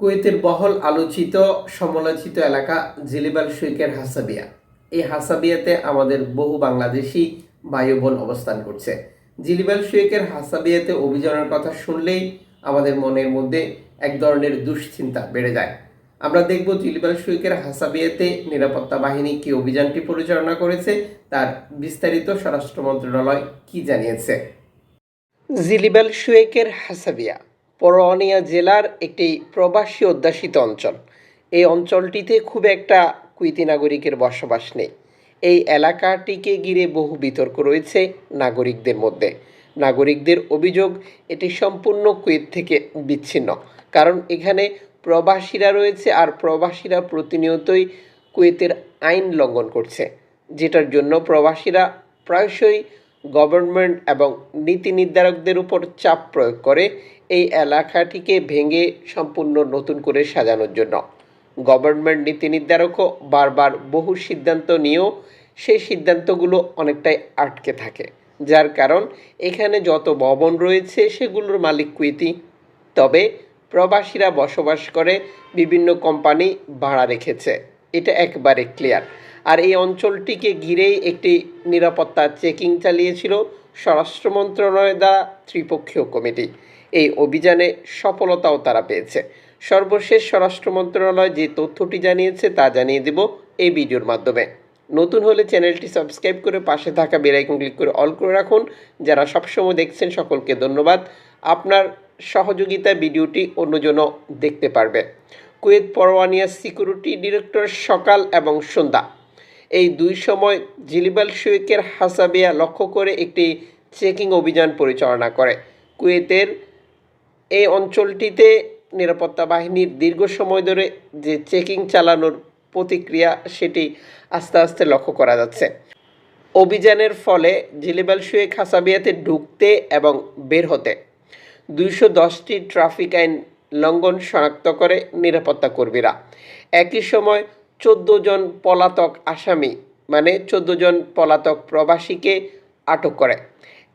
কুয়েতের বহল আলোচিত, সমালোচিত এলাকা জিলিবাল শুইকের হাসাবিয়া। এই হাসাবিয়াতে আমাদের বহু বাংলাদেশি বোন অবস্থান করছে। জিলিবাল শুইকের হাসাবিয়াতে অভিযানের কথা শুনলেই আমাদের মনের মধ্যে এক ধরনের দুশ্চিন্তা বেড়ে যায়। আমরা দেখব জিলিবাল শুইকের হাসাবিয়াতে নিরাপত্তা বাহিনী কি অভিযানটি পরিচালনা করেছে, তার বিস্তারিত স্বরাষ্ট্র মন্ত্রণালয় কি জানিয়েছে। জিলিবাল শুয়েকের হাসাবিয়া। পরোয়ানিয়া জেলার একটি প্রবাসী অধ্যাসিত অঞ্চল। এই অঞ্চলটিতে খুব একটা কুইতি নাগরিকের বসবাস নেই। এই এলাকাটিকে ঘিরে বহু বিতর্ক রয়েছে নাগরিকদের মধ্যে। নাগরিকদের অভিযোগ, এটি সম্পূর্ণ কুয়েত থেকে বিচ্ছিন্ন। কারণ এখানে প্রবাসীরা রয়েছে আর প্রবাসীরা প্রতিনিয়তই কুয়েতের আইন লঙ্ঘন করছে, যেটার জন্য প্রবাসীরা প্রায়শই গভর্নমেন্ট এবং নীতি নির্ধারকদের উপর চাপ প্রয়োগ করে এই এলাকাটিকে ভেঙে সম্পূর্ণ নতুন করে সাজানোর জন্য। গভর্নমেন্ট নীতি নির্ধারকও বারবার বহু সিদ্ধান্ত নিয়েও সেই সিদ্ধান্তগুলো অনেকটাই আটকে থাকে, যার কারণ এখানে যত ভবন রয়েছে সেগুলোর মালিক কুইতি তবে প্রবাসীরা বসবাস করে বিভিন্ন কোম্পানি ভাড়া রেখেছে। এটা একবারে ক্লিয়ার আর এই অঞ্চলটিকে ঘিরেই একটি নিরাপত্তা চেকিং চালিয়েছিল স্বরাষ্ট্র মন্ত্রণালয় দ্বারা ত্রিপক্ষীয় কমিটি। এই অভিযানে সফলতাও তারা পেয়েছে। সর্বশেষ স্বরাষ্ট্র মন্ত্রণালয় যে তথ্যটি জানিয়েছে তা জানিয়ে দেব এই ভিডিওর মাধ্যমে। নতুন হলে চ্যানেলটি সাবস্ক্রাইব করে পাশে থাকা বেলাইকন ক্লিক করে অল করে রাখুন। যারা সবসময় দেখছেন, সকলকে ধন্যবাদ। আপনার সহযোগিতায় ভিডিওটি অন্যজনও দেখতে পারবে। কুয়েত পরওয়ানিয়া সিকিউরিটি ডিরেক্টর সকাল এবং সন্ধ্যা। এই দুই সময় জিলিবাল শুয়েকের হাসাবিয়া লক্ষ্য করে একটি চেকিং অভিযান পরিচালনা করে। কুয়েতের এই অঞ্চলটিতে নিরাপত্তা বাহিনীর দীর্ঘ সময় ধরে যে চেকিং চালানোর প্রতিক্রিয়া সেটি আস্তে আস্তে লক্ষ্য করা যাচ্ছে। অভিযানের ফলে জিলিবাল শুয়েক হাসাবিয়াতে ঢুকতে এবং বের হতে দুইশো দশটি ট্রাফিক আইন লঙ্ঘন শনাক্ত করে নিরাপত্তা কর্মীরা একই সময় চোদ্দ জন পলাতক আসামি মানে চোদ্দ জন পলাতক প্রবাসীকে আটক করে।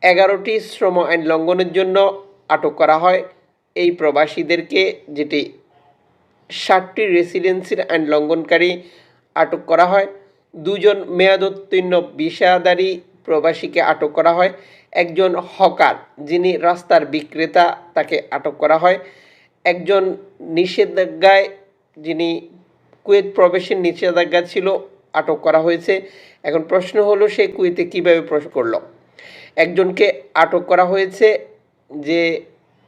এগারোটি শ্রম আইন লঙ্ঘনের জন্য আটক করা হয়। এই প্রবাসীদেরকে যেটি ষাটটি রেসিডেন্সির আইন লঙ্ঘনকারী আটক করা হয়। দুজন মেয়াদোত্তীর্ণ বিষাদারী প্রবাসীকে আটক করা হয়। একজন হকার, যিনি রাস্তার বিক্রেতা, তাকে আটক করা হয়। একজন নিষেধাজ্ঞায়, যিনি কুয়েত প্রবেশের নিষেধাজ্ঞা ছিল, আটক করা হয়েছে। এখন প্রশ্ন হলো, সে কুয়েতে কীভাবে প্রবেশ করল? একজনকে আটক করা হয়েছে যে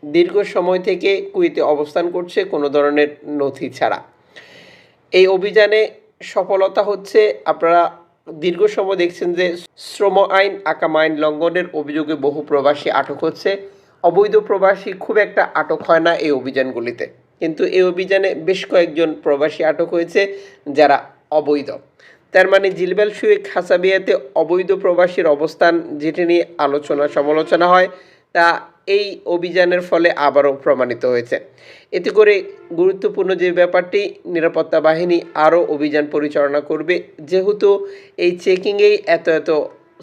দীর্ঘ সময় থেকে কুয়েতে অবস্থান করছে, কোনো ধরনের নথি ছাড়া। এই অভিযানে সফলতা হচ্ছে, আপনারা দীর্ঘ সময় দেখছেন যে শ্রম আইন, আকাম আইন লঙ্ঘনের অভিযোগে বহু প্রবাসী আটক হচ্ছে। অবৈধ প্রবাসী খুব একটা আটক হয় না এই অভিযানগুলিতে। কিন্তু এই অভিযানে বেশ কয়েকজন প্রবাসী আটক হয়েছে যারা অবৈধ। তার মানে জিলবেল শুয়েক হাসাবিয়াতে অবৈধ প্রবাসীর অবস্থান যেটি নিয়ে আলোচনা সমালোচনা হয়, তা এই অভিযানের ফলে আবারও প্রমাণিত হয়েছে। এতে করে গুরুত্বপূর্ণ যে ব্যাপারটি, নিরাপত্তা বাহিনী আরও অভিযান পরিচালনা করবে। যেহেতু এই চেকিংয়েই এত এত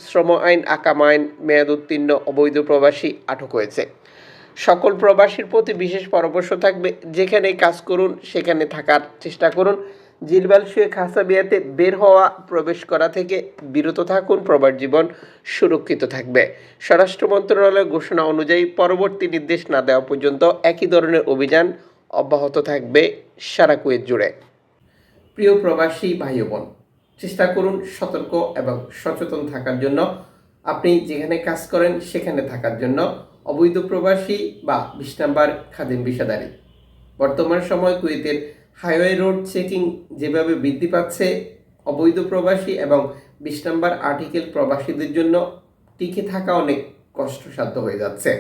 শ্রম আইন, আকাম আইন, মেয়াদ উত্তীর্ণ অবৈধ প্রবাসী আটক হয়েছে। সকল প্রবাসীর প্রতি বিশেষ পরামর্শ থাকবে। যেখানে কাজ করুন, সেখানে থাকার চেষ্টা করুন। জিলবাল শুয়ে খাসাবিয়াতে বের হওয়া, প্রবেশ করা থেকে বিরত থাকুন। প্রবাস জীবন সুরক্ষিত থাকবে। স্বরাষ্ট্র মন্ত্রণালয়ের ঘোষণা অনুযায়ী পরবর্তী নির্দেশ না দেওয়া পর্যন্ত একই ধরনের অভিযান অব্যাহত থাকবে সারা কুয়েত জুড়ে। প্রিয় প্রবাসী ভাই বোন চেষ্টা করুন সতর্ক এবং সচেতন থাকার জন্য। আপনি যেখানে কাজ করেন, সেখানে থাকার জন্য অবৈধ প্রবাসী বা বিশ নাম্বার খাদেম বিষাদারি। বর্তমান সময় কুয়েতের হাইওয়ে রোড চেকিং যেভাবে বৃদ্ধি পাচ্ছে, অবৈধ প্রবাসী এবং বিশ নাম্বার আর্টিকেল প্রবাসীদের জন্য টিকে থাকা অনেক কষ্টসাধ্য হয়ে যাচ্ছে।